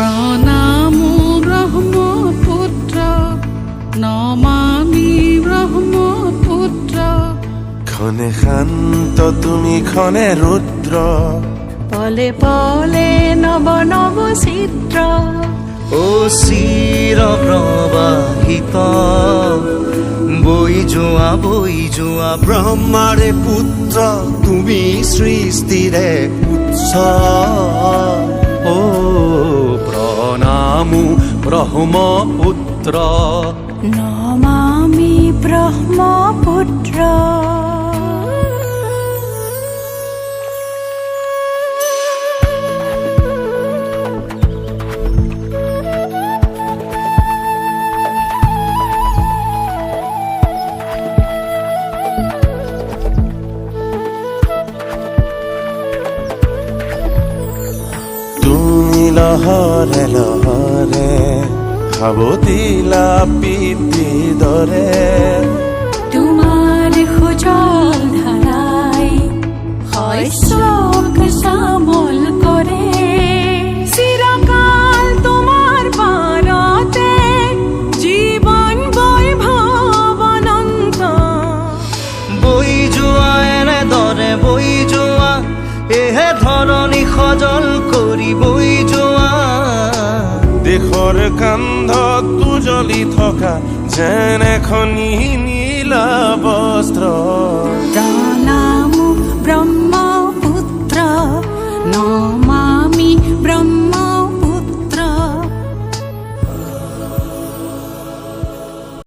প্রণাম ব্রহ্মপুত্র নমামি ব্রহ্মপুত্র। ক্ষণে শান্ত তুমি ক্ষণে রুদ্র। পলে পলে নব নব চিত্র ও চিৰ প্ৰবাহিত বৈ যোৱা বৈ যোৱা ব্ৰহ্মাৰে পুত্ৰ তুমি সৃষ্টিৰে উৎস ব্ৰহ্মপুত্ৰ নমামি ব্ৰহ্মপুত্ৰ তুমি লহৰে লহৰে সাৱতিলা পিতৃ দৰে তোমাৰ সুজল ধাৰাই শস্যক শ্যামল কৰে চিৰকাল তোমাৰ পাৰতে জীৱন বৈভৱ অনন্ত বই যোৱা এনেদৰে বই যোৱা এহে ধৰণী সজল কৰি বই যোৱা দেশৰ কান্ধত উজলি থকা যেন এখনি নীলা বস্ত্ৰ ব্ৰহ্মপুত্ৰ নমামি ব্ৰহ্ম